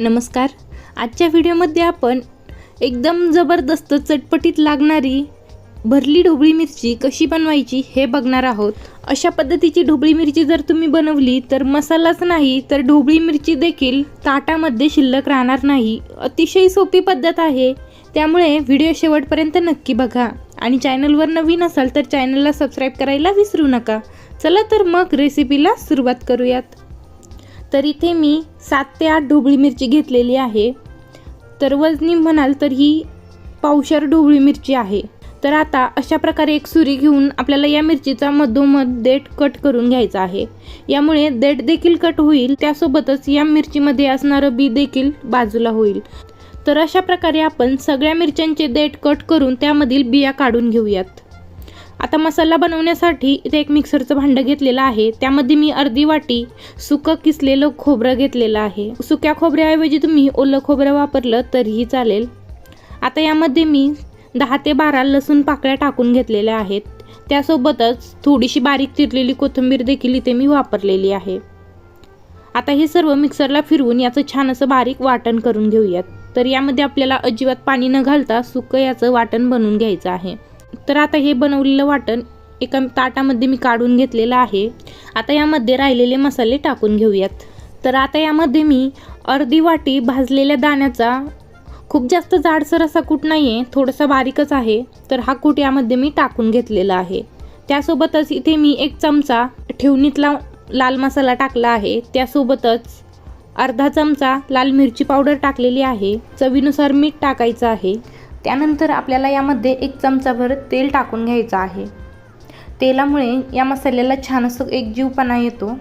नमस्कार. आजच्या व्हिडिओमध्ये आपण एकदम जबरदस्त चटपटीत लागणारी भरली ढोबळी मिरची कशी बनवायची हे बघणार आहोत. अशा पद्धतीची ढोबळी मिरची जर तुम्ही बनवली तर मसालाच नाही तर ढोबळी मिरची देखील ताटामध्ये शिल्लक राहणार नाही. अतिशय सोपी पद्धत आहे. त्यामुळे व्हिडिओ शेवटपर्यंत नक्की बघा. आणि चॅनलवर नवीन असाल तर चॅनलला सबस्क्राईब करायला विसरू नका. चला तर मग रेसिपीला सुरुवात करूयात. तर इथे मी सात ते आठ ढोबळी मिरची घेतलेली आहे. तर वजनी म्हणाल तर ही पावशर ढोबळी मिरची आहे. तर आता अशा प्रकारे एक सुरी घेऊन आपल्याला या मिरचीचा मधोमध देठ कट करून घ्यायचा आहे. यामुळे देठ देखील कट होईल त्यासोबतच या मिरचीमध्ये असणारं बी देखील बाजूला होईल. तर अशा प्रकारे आपण सगळ्या मिरच्यांचे देठ कट करून त्यामधील बिया काढून घेऊयात. आता मसाला बनवण्यासाठी इथे एक मिक्सरचं भांडं घेतलेलं आहे. त्यामध्ये मी अर्धी वाटी सुकं किसलेलं खोबरं घेतलेलं आहे. सुक्या खोबऱ्याऐवजी तुम्ही ओलं खोबरं वापरलं तरीही चालेल. आता यामध्ये मी दहा ते बारा लसूण पाकळ्या टाकून घेतलेल्या आहेत. त्यासोबतच थोडीशी बारीक चिरलेली कोथिंबीर देखील इथे मी वापरलेली आहे. आता हे सर्व मिक्सरला फिरवून याचं छान असं बारीक वाटण करून घेऊयात. तर यामध्ये आपल्याला अजिबात पाणी न घालता सुकं याचं वाटण बनवून घ्यायचं आहे. तर आता हे बनवलेलं वाटण एका ताटामध्ये मी काढून घेतलेलं आहे. आता यामध्ये राहिलेले मसाले टाकून घेऊयात. तर आता यामध्ये मी अर्धी वाटी भाजलेल्या दाण्याचा खूप जास्त जाडसर असा कूट नाही आहे थोडासा बारीकच आहे. तर हा कूट यामध्ये मी टाकून घेतलेला आहे. त्यासोबतच इथे मी एक चमचा ठेवणीतला लाल मसाला टाकला आहे. त्यासोबतच अर्धा चमचा लाल मिरची पावडर टाकलेली आहे. चवीनुसार मीठ टाकायचं आहे. त्यानंतर आपल्याला यामध्ये एक चमचाभर तेल टाकून घ्यायचं आहे. तेलामुळे या मसाल्याला छान असं एक जीवपणा येतो.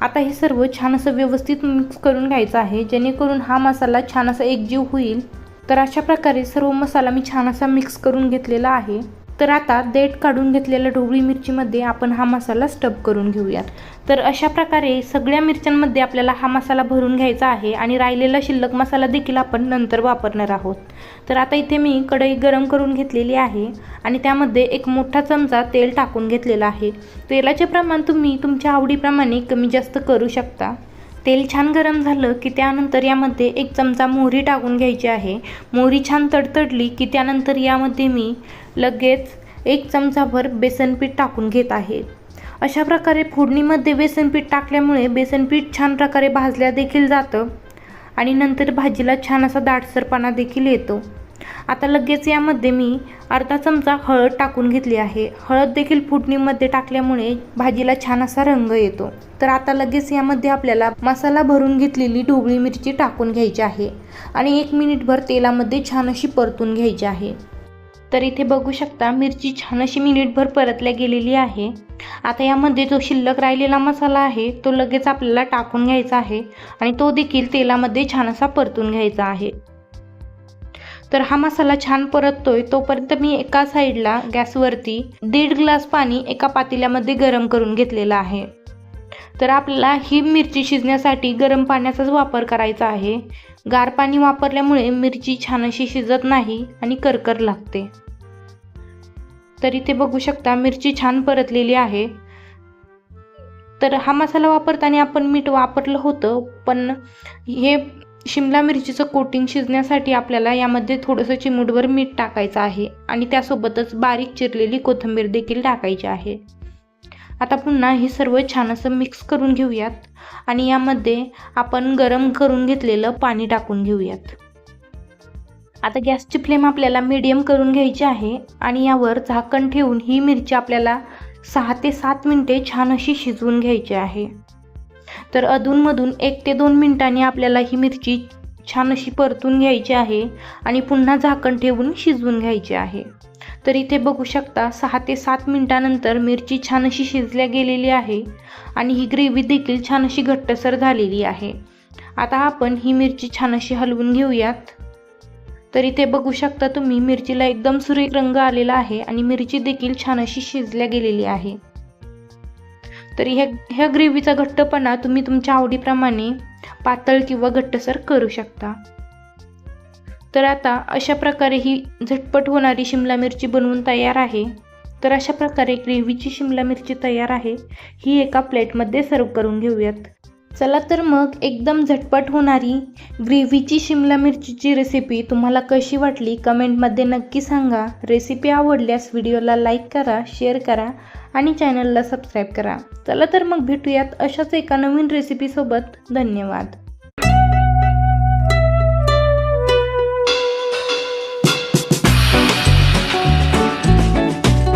आता हे सर्व छान असं व्यवस्थित मिक्स करून घ्यायचं आहे. जेणेकरून हा मसाला छान असा एकजीव होईल. तर अशा प्रकारे सर्व मसाला मी छान असा मिक्स करून घेतलेला आहे. तर आता देठ काढून घेतलेल्या ढोबळी मिरचीमध्ये आपण हा मसाला स्टब करून घेऊयात. तर अशा प्रकारे सगळ्या मिरच्यांमध्ये आपल्याला हा मसाला भरून घ्यायचा आहे आणि राहिलेला शिल्लक मसाला देखील आपण नंतर वापरणार आहोत. तर आता इथे मी कढई गरम करून घेतलेली आहे आणि त्यामध्ये एक मोठा चमचा तेल टाकून घेतलेला आहे. तेलाचे प्रमाण तुम्ही तुमच्या आवडीप्रमाणे कमी जास्त करू शकता. तेल छान गरम झालं की त्यानंतर यामध्ये एक चमचा मोहरी टाकून घ्यायची आहे. मोहरी छान तडतडली की त्यानंतर यामध्ये मी लगेच एक चमचाभर बेसनपीठ टाकून घेत आहे. अशा प्रकारे फोडणीमध्ये बेसनपीठ टाकल्यामुळे बेसनपीठ छान प्रकारे भाजल्या देखील जातं आणि नंतर भाजीला छान असा दाटसरपणा देखील येतो. आता लगेच यामध्ये मी अर्धा चमचा हळद टाकून घेतली आहे. हळद देखील फुटणीमध्ये टाकल्यामुळे भाजीला छान असा रंग येतो. तर आता लगेच यामध्ये आपल्याला मसाला भरून घेतलेली ढोबळी मिरची टाकून घ्यायची आहे आणि एक मिनिटभर तेलामध्ये छान अशी परतून घ्यायची आहे. तर इथे बघू शकता मिरची छान अशी मिनिटभर परतल्या गेलेली आहे. आता यामध्ये जो शिल्लक राहिलेला मसाला आहे तो लगेच आपल्याला टाकून घ्यायचा आहे आणि तो देखील तेलामध्ये छान असा परतून घ्यायचा आहे. तर हा मसाला छान परततोय तोपर्यंत मी एका साईडला गॅसवरती दीड ग्लास पाणी एका पातेल्यामध्ये गरम करून घेतलेलं आहे. तर आपल्याला ही मिरची शिजण्यासाठी गरम पाण्याचाच वापर करायचा आहे. गार पाणी वापरल्यामुळे मिरची छान अशी शिजत नाही आणि करकर लागते. तर इथे बघू शकता मिरची छान परतलेली आहे. तर हा मसाला वापरताना आपण मीठ वापरलं होतं पण हे शिमला मिरचीचं कोटिंग शिजण्यासाठी आपल्याला यामध्ये थोडंसं चिमूटभर मीठ टाकायचं आहे आणि त्यासोबतच बारीक चिरलेली कोथिंबीर देखील टाकायची आहे. आता पुन्हा हे सर्व छान असं मिक्स करून घेऊयात. आणि यामध्ये आपण गरम करून घेतलेलं पाणी टाकून घेऊयात. आता गॅसची फ्लेम आपल्याला मीडियम करून घ्यायची आहे आणि यावर झाकण ठेवून ही मिरची आपल्याला सहा ते सात मिनटे छान अशी शिजवून घ्यायची आहे. तर अधूनमधून एक ते दोन मिनिटांनी आपल्याला ही मिरची छान अशी परतून घ्यायची आहे आणि पुन्हा झाकण ठेवून शिजवून घ्यायची आहे. तर इथे बघू शकता सहा ते सात मिनिटानंतर मिरची छान अशी शिजल्या गेलेली आहे आणि ही ग्रेव्ही देखील छान अशी घट्टसर झालेली आहे. आता आपण ही मिरची छान अशी हलवून घेऊयात. तर इथे बघू शकता तुम्ही मिरचीला एकदम सुरेख रंग आलेला आहे आणि मिरची देखील छान अशी शिजल्या गेलेली आहे. तर ह्या ह्या ग्रेव्हीचा घट्टपणा तुम्ही तुमच्या आवडीप्रमाणे पातळ किंवा घट्टसर करू शकता. तर आता अशा प्रकारे ही झटपट होणारी शिमला मिरची बनवून तयार आहे. तर अशा प्रकारे ग्रेव्हीची शिमला मिरची तयार आहे. ही एका प्लेटमध्ये सर्व करून घेऊयात. चला तर मग एकदम झटपट होणारी ग्रेव्हीची शिमला मिरचीची रेसिपी तुम्हाला कशी वाटली कमेंटमध्ये नक्की सांगा. रेसिपी आवडल्यास व्हिडिओला लाईक करा शेअर करा आणि चॅनलला सबस्क्राईब करा. चला तर मग भेटूयात अशाच एका नवीन रेसिपीसोबत धन्यवाद.